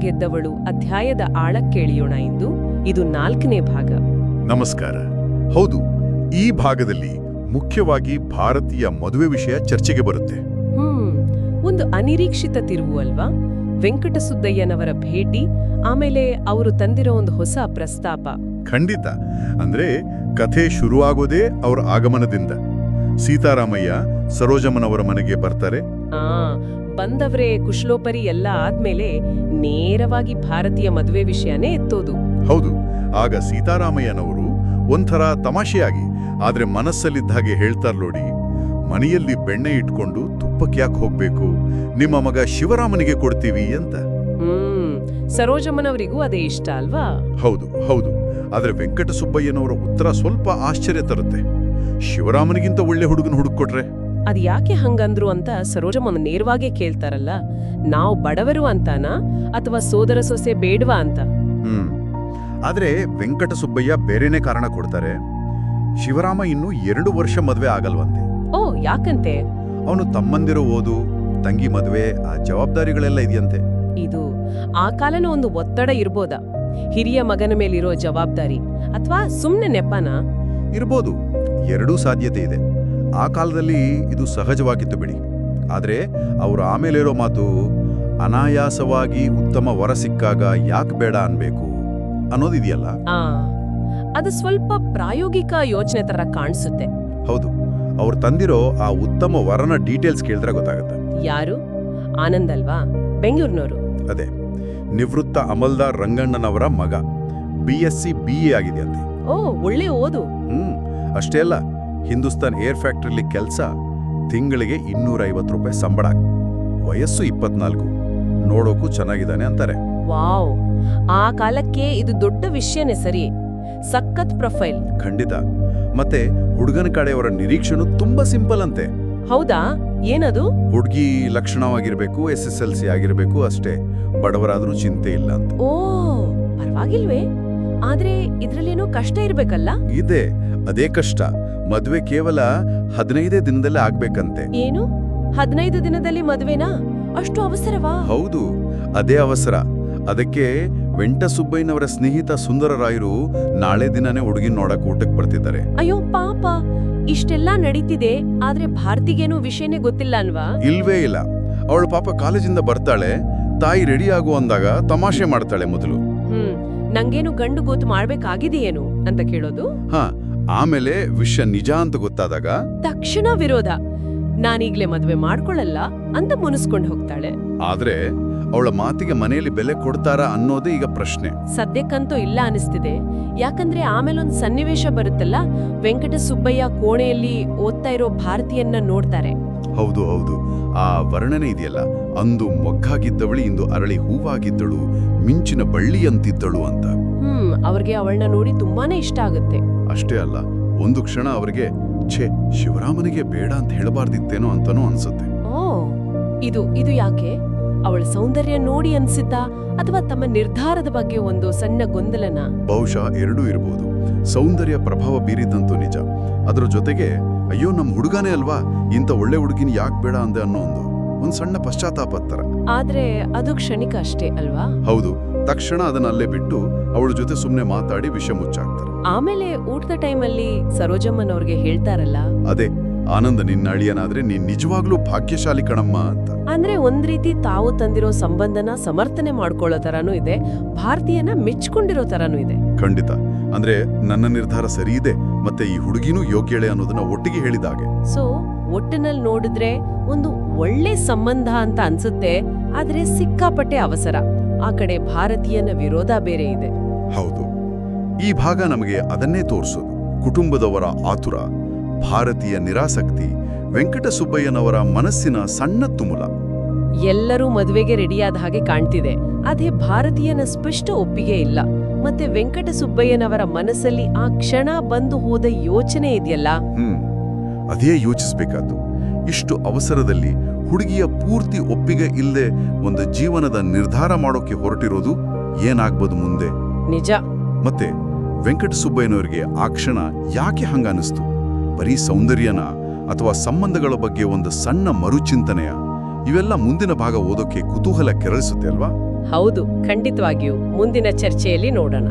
ಗೆದ್ದವಳು ಅಧ್ಯಾಯದ ಆಳಕ್ಕೇಳಿಯೋಣ ಇಂದು ಇದು ನಾಲ್ಕನೇ ಭಾಗ. ನಮಸ್ಕಾರ. ಹೌದು ಈ ಭಾಗದಲ್ಲಿ ಮುಖ್ಯವಾಗಿ ಭಾರತೀಯ ಮದುವೆ ವಿಷಯ ಚರ್ಚೆಗೆ ಬರುತ್ತೆ. ಹ್ಮ್ ಒಂದು ಅನಿರೀಕ್ಷಿತ ತಿರುವು ಅಲ್ವಾ? ವೆಂಕಟಸುದ್ದಯ್ಯನವರ ಭೇಟಿ ಆಮೇಲೆ ಅವರು ತಂದಿರೋ ಒಂದು ಹೊಸ ಪ್ರಸ್ತಾಪ. ಖಂಡಿತ. ಅಂದ್ರೆ ಕಥೆ ಶುರುವಾಗೋದೇ ಅವರ ಆಗಮನದಿಂದ. ಸೀತಾರಾಮಯ್ಯ ಸರೋಜಮ್ಮನವರ ಮನೆಗೆ ಬರ್ತಾರೆ. ಆ ಬಂದವ್ರೆ ಕುಶಲೋಪರಿ ಎಲ್ಲ ಆದ್ಮೇಲೆ ನೇರವಾಗಿ ಭಾರತೀಯ ಮದುವೆ ವಿಷಯನೇ ಎತ್ತೋದು. ಹೌದು ಆಗ ಸೀತಾರಾಮಯ್ಯನವರು ಒಂಥರ ತಮಾಷೆಯಾಗಿ ಆದ್ರೆ ಮನಸ್ಸಲ್ಲಿದ್ದ ಹಾಗೆ ಹೇಳ್ತಾರ್ ನೋಡಿ ಮನೆಯಲ್ಲಿ ಬೆಣ್ಣೆ ಇಟ್ಕೊಂಡು ತುಪ್ಪಕ್ಕೆ ಯಾಕೆ ಹೋಗ್ಬೇಕು ನಿಮ್ಮ ಮಗ ಶಿವರಾಮನಿಗೆ ಕೊಡ್ತೀವಿ ಅಂತ. ಹ್ಮ್ ಸರೋಜಮ್ಮನವರಿಗೂ ಅದೇ ಇಷ್ಟ ಅಲ್ವಾ? ಹೌದು ಹೌದು ಆದ್ರೆ ವೆಂಕಟಸುಬ್ಬಯ್ಯನವರ ಉತ್ತರ ಸ್ವಲ್ಪ ಆಶ್ಚರ್ಯ ತರುತ್ತೆ. ಶಿವರಾಮನಿಗಿಂತ ಒಳ್ಳೆ ಹುಡುಗನ ಹುಡುಕೊಟ್ರೆ ಅದ್ ಯಾಕೆ ಹಂಗಂದ್ರು ಅಂತ ಸರೋಜಮ್ಮ ನೇರವಾಗಿ ಕೇಳ್ತಾರಲ್ಲ ನಾವು ಬಡವರು ಅಂತಾನಾ ಅಥವಾ ಸೋದರ ಸೊಸೆ ಬೇಡವಾ ಅಂತ? ಹ್ಮ್. ಆದ್ರೆ ವೆಂಕಟಸುಬ್ಬಯ್ಯ ಬೇರೆನೇ ಕಾರಣ ಕೊಡ್ತಾರೆ. ಶಿವರಾಮ ಇನ್ನು ಎರಡು ವರ್ಷ ಮದ್ವೆ ಆಗಲ್ವಂತೆ. ಓ ಯಾಕಂತೆ? ಅವನು ತಮ್ಮಂದಿರೋ ಓದು ತಂಗಿ ಮದ್ವೆ ಆ ಜವಾಬ್ದಾರಿಗಳೆಲ್ಲ ಇದೆಯಂತೆ. ಇದು ಆ ಕಾಲನ ಒಂದು ಒತ್ತಡ ಇರ್ಬೋದ? ಹಿರಿಯ ಮಗನ ಮೇಲಿರೋ ಜವಾಬ್ದಾರಿ ಅಥವಾ ಸುಮ್ನೆ ನೆಪನಾ? ಇರ್ಬೋದು. ಎರಡೂ ಸಾಧ್ಯತೆ ಇದೆ. ಆ ಕಾಲದಲ್ಲಿ ಇದು ಸಹಜವಾಗಿತ್ತು ಬಿಡಿ. ಆದರೆ ಅವರು ಆಮೇಲಿರೋ ಮಾತು ಅನಾಯಾಸವಾಗಿ ಉತ್ತಮ ವರ ಸಿಕ್ಕಾಗ ಯಾಕೆ ಬೇಡ ಅನ್ಬೇಕು? ಅನ್ನೋದಿದೆಯಲ್ಲ? ಆ ಅದು ಸ್ವಲ್ಪ ಪ್ರಾಯೋಗಿಕ ಯೋಚನೆ ತರ ಕಾಣಿಸುತ್ತೆ. ಹೌದು ಅವ್ರು ತಂದಿರೋ ಆ ಉತ್ತಮ ವರನ ಡೀಟೇಲ್ಸ್ ಕೇಳಿದ್ರೆ ಗೊತ್ತಾಗುತ್ತೆ. ಯಾರು? ಆನಂದ್ ಅಲ್ವಾ? ಬೆಂಗಳೂರಿನವರು. ಅದೇ ನಿವೃತ್ತ ಅಮಲ್ದಾರ್ ರಂಗಣ್ಣನವರ ಮಗ. B S C B A ಆಗಿದೆಯಂತೆ. ಓ ಒಳ್ಳೆ ಓದು. ಹ್ಮ್ ಅಷ್ಟೇ ಅಲ್ಲ ಹಿಂದೂಸ್ತಾನ್ ಏರ್ ಫ್ಯಾಕ್ಟ್ರಿಲಿ ಕೆಲಸ ತಿಂಗಳಿಗೆ ಇನ್ನೂರ ಐವತ್ತು ರೂಪಾಯಿ ಸಂಬಳ. ವಯಸ್ಸು ಇಪ್ಪತ್ನಾಲ್ಕು. ನೋಡೋಕು ಚೆನ್ನಾಗಿದ್ದಾನೆ ಅಂತಾರೆ. ವಾವ್. ಆ ಕಾಲಕ್ಕೆ ಇದು ದೊಡ್ಡ ವಿಷಯನೇ ಸರಿ. ಸಖತ್ ಪ್ರೊಫೈಲ್. ಖಂಡಿತ. ಮತ್ತೆ ಹುಡುಗನ ಕಡೆಯವರ ನಿರೀಕ್ಷಣು ತುಂಬಾ ಸಿಂಪಲ್ ಅಂತೆ. ಹೌದಾ? ಏನದು? ಹುಡುಗಿ ಲಕ್ಷಣವಾಗಿರ್ಬೇಕು ಎಸ್ ಎಸ್ ಎಲ್ ಸಿ ಆಗಿರ್ಬೇಕು ಅಷ್ಟೇ. ಬಡವರಾದ್ರೂ ಚಿಂತೆ ಇಲ್ಲ ಅಂತ. ಓ ಪರವಾಗಿಲ್ವೇ? ಆದ್ರೆ ಇದ್ರಲ್ಲೇನೋ ಕಷ್ಟ ಇರ್ಬೇಕಲ್ಲ? ಇದೆ. ಅದೇ ಕಷ್ಟ. ಮದ್ವೆ ಕೇವಲ ಹದಿನೈದೇ ದಿನದಲ್ಲೇ ಆಗ್ಬೇಕಂತೆ. ಏನು? ಹದಿನೈದು ದಿನದಲ್ಲಿ ಮದ್ವೆನಾ? ಅಷ್ಟು ಅವಸರವಾ? ಹೌದು ಅದೇ ಅವಸರ. ಅದಕ್ಕೆ ವೆಂಟಸುಬ್ಬಯ್ಯನವರ ಸ್ನೇಹಿತ ಸುಂದರರಾಯರು ನಾಳೆ ದಿನನೇ ಹುಡುಗಿ ನೋಡಕ್ ಊಟಕ್ಕೆ ಬರ್ತಿದ್ದಾರೆ. ಅಯ್ಯೋ ಪಾಪ. ಇಷ್ಟೆಲ್ಲಾ ನಡೀತಿದೆ ಆದ್ರೆ ಭಾರತಿಗೇನು ವಿಷಯನೇ ಗೊತ್ತಿಲ್ಲ ಅಲ್ವಾ? ಇಲ್ವೇ ಇಲ್ಲ. ಅವಳು ಪಾಪ ಕಾಲೇಜಿಂದ ಬರ್ತಾಳೆ ತಾಯಿ ರೆಡಿ ಆಗು ಅಂದಾಗ ತಮಾಷೆ ಮಾಡ್ತಾಳೆ ಮೊದಲು. ಹ್ಮ್ ನಂಗೇನು ಗಂಡು ಗೊತ್ತು ಮಾಡ್ಬೇಕಾಗಿದೆಯೇನು ಅಂತ ಕೇಳೋದು? ಹಾ ಆಮೇಲೆ ವಿಷಯ ನಿಜ ಅಂತ ಗೊತ್ತಾದಾಗ ತಕ್ಷಣ ವಿರೋಧ. ನಾನೀಗ್ಲೇ ಮದ್ವೆ ಮಾಡ್ಕೊಳ್ಳಲ್ಲ ಅಂತ ಮುನಿಸ್ಕೊಂಡು ಹೋಗ್ತಾಳೆ. ಆದ್ರೆ ಅವಳ ಮಾತಿಗೆ ಮನೆಯಲ್ಲಿ ಬೆಲೆ ಕೊಡ್ತಾರಾ ಅನ್ನೋದೇ ಈಗ ಪ್ರಶ್ನೆ. ಸದ್ಯಕ್ಕಂತೂ ಇಲ್ಲ ಅನಿಸ್ತಿದೆ. ಯಾಕಂದ್ರೆ ಆಮೇಲೊಂದ್ ಸನ್ನಿವೇಶ ಬರುತ್ತಲ್ಲ ವೆಂಕಟ ಸುಬ್ಬಯ್ಯ ಕೋಣೆಯಲ್ಲಿ ಓದ್ತಾ ಇರೋ ಭಾರತೀಯನ್ನ ನೋಡ್ತಾರೆ. ಹೌದು ಹೌದು. ಆ ವರ್ಣನೆ ಇದೆಯಲ್ಲ ಅಂದು ಮೊಗ್ಗಾಗಿದ್ದವಳಿ ಇಂದು ಅರಳಿ ಹೂವಾಗಿದ್ದಳು ಮಿಂಚಿನ ಬಳ್ಳಿಯಂತಿದ್ದಳು ಅಂತ. ಹ್ಮ್ ಅವ್ರಿಗೆ ಅವಳನ್ನ ನೋಡಿ ತುಂಬಾನೇ ಇಷ್ಟ ಆಗುತ್ತೆ. ಅಷ್ಟೇ ಅಲ್ಲ ಒಂದು ಕ್ಷಣ ಅವರಿಗೆ ಛೇ ಶಿವರಾಮನಿಗೆ ಬೇಡ ಅಂತ ಹೇಳಬಾರ್ದಿತ್ತೇನೋ ಅಂತಾನೂ ಅನ್ಸುತ್ತೆ. ಓ ಇದು ಇದು ಯಾಕೆ? ಅವಳ ಸೌಂದರ್ಯ ನೋಡಿ ಅನ್ಸಿದ್ದಾ ಅಥವಾ ತಮ್ಮ ನಿರ್ಧಾರದ ಬಗ್ಗೆ ಒಂದು ಸಣ್ಣ ಗೊಂದಲನ? ಬಹುಶಃ ಎರಡೂ ಇರಬಹುದು ಸೌಂದರ್ಯ ಪ್ರಭಾವ ಬೀರಿದಂತೂ ನಿಜ. ಅದರ ಜೊತೆಗೆ ಅಯ್ಯೋ ನಮ್ ಹುಡುಗನೇ ಅಲ್ವಾ? ಇಂಥ ಒಳ್ಳೆ ಹುಡುಗಿನ ಯಾಕೆ ಬೇಡ ಅಂದೆ ಅನ್ನೋ ಒಂದು ಒಂದ್ ಸಣ್ಣ ಪಶ್ಚಾತ್ತಾಪ ತರ ಆದ್ರೆ ಅದು ಕ್ಷಣಿಕ ಅಷ್ಟೇ ಅಲ್ವಾ? ಹೌದು. ತಕ್ಷಣ ಅದನ್ನ ಅಲ್ಲೇ ಬಿಟ್ಟು ಅವಳ ಜೊತೆ ಸುಮ್ನೆ ಮಾತಾಡಿ ವಿಷಯ ಮುಚ್ಚಾಕ್ತಾರೆ. ಆಮೇಲೆ ಊಟದ ಟೈಮಲ್ಲಿ ಸರೋಜಮ್ಮನವ್ರಿಗೆ ಹೇಳ್ತಾರಲ್ಲ? ಅದೇ ಆನಂದ ನಿನ್ನ ಅಳಿಯನಾದ್ರೆ ನೀನ್ ನಿಜವಾಗ್ಲೂ ಭಾಗ್ಯಶಾಲಿ ಕಣಮ್ಮ ಅಂತ. ಅಂದ್ರೆ ಒಂದ್ ರೀತಿ ತಾವು ತಂದಿರೋ ಸಂಬಂಧನ ಸಮರ್ಥನೆ ಮಾಡ್ಕೊಳ್ಳೋ ತರಾನೂ ಇದೆ ಭಾರತೀಯನ ಮೆಚ್ಕೊಂಡಿರೋ ತರಾನೂ ಇದೆ. ಖಂಡಿತ. ಅಂದ್ರೆ ನನ್ನ ನಿರ್ಧಾರ ಸರಿ ಇದೆ ಮತ್ತೆ ಈ ಹುಡುಗಿನೂ ಯೋಗ್ಯಳೆ ಅನ್ನೋದನ್ನ ಒಟ್ಟಿಗೆ ಹೇಳಿದಾಗೆ ಸೊ ಒಟ್ಟಿನಲ್ಲಿ ನೋಡಿದ್ರೆ ಒಂದು ಒಳ್ಳೆ ಸಂಬಂಧ ಅಂತ ಅನ್ಸುತ್ತೆ ಆದ್ರೆ ಸಿಕ್ಕಾಪಟ್ಟೆ ಅವಸರ. ಆ ಕಡೆ ಭಾರತೀಯನ ವಿರೋಧ ಬೇರೆ ಇದೆ. ಹೌದು. ಈ ಭಾಗ ನಮಗೆ ಅದನ್ನೇ ತೋರಿಸೋದು ಕುಟುಂಬದವರ ಆತುರ ಭಾರತೀಯ ನಿರಾಸಕ್ತಿ ವೆಂಕಟಸುಬ್ಬಯ್ಯನವರ ಮನಸ್ಸಿನ ಸಣ್ಣ ತುಮುಲ. ಎಲ್ಲರೂ ಮದುವೆಗೆ ರೆಡಿಯಾದ ಹಾಗೆ ಕಾಣ್ತಿದೆ. ಅದೇ ಭಾರತೀಯನ ಸ್ಪಷ್ಟ ಒಪ್ಪಿಗೆ ಇಲ್ಲ. ಮತ್ತೆ ವೆಂಕಟಸುಬ್ಬಯ್ಯನವರ ಮನಸ್ಸಲ್ಲಿ ಆ ಕ್ಷಣ ಬಂದು ಹೋದ ಯೋಚನೆ ಇದೆಯಲ್ಲ? ಹ್ಮ್. ಅದೇ ಯೋಚಿಸ್ಬೇಕಾದ್ದು. ಇಷ್ಟು ಅವಸರದಲ್ಲಿ ಹುಡುಗಿಯ ಪೂರ್ತಿ ಒಪ್ಪಿಗೆ ಇಲ್ಲದೆ ಒಂದು ಜೀವನದ ನಿರ್ಧಾರ ಮಾಡೋಕೆ ಹೊರಟಿರೋದು ಏನಾಗ್ಬೋದು ಮುಂದೆ? ನಿಜ. ಮತ್ತೆ ವೆಂಕಟಸುಬ್ಬಯ್ಯನವರಿಗೆ ಆ ಕ್ಷಣ ಯಾಕೆ ಹಂಗನಿಸ್ತು ಬರೀ ಸೌಂದರ್ಯನ? ಅಥವಾ ಸಂಬಂಧಗಳ ಬಗ್ಗೆ ಒಂದು ಸಣ್ಣ ಮರುಚಿಂತನೆಯ? ಇವೆಲ್ಲ ಮುಂದಿನ ಭಾಗ ಓದೋಕೆ ಕುತೂಹಲ ಕೆರಳಿಸುತ್ತೆ ಅಲ್ವಾ? ಹೌದು ಖಂಡಿತವಾಗಿಯೂ. ಮುಂದಿನ ಚರ್ಚೆಯಲ್ಲಿ ನೋಡೋಣ.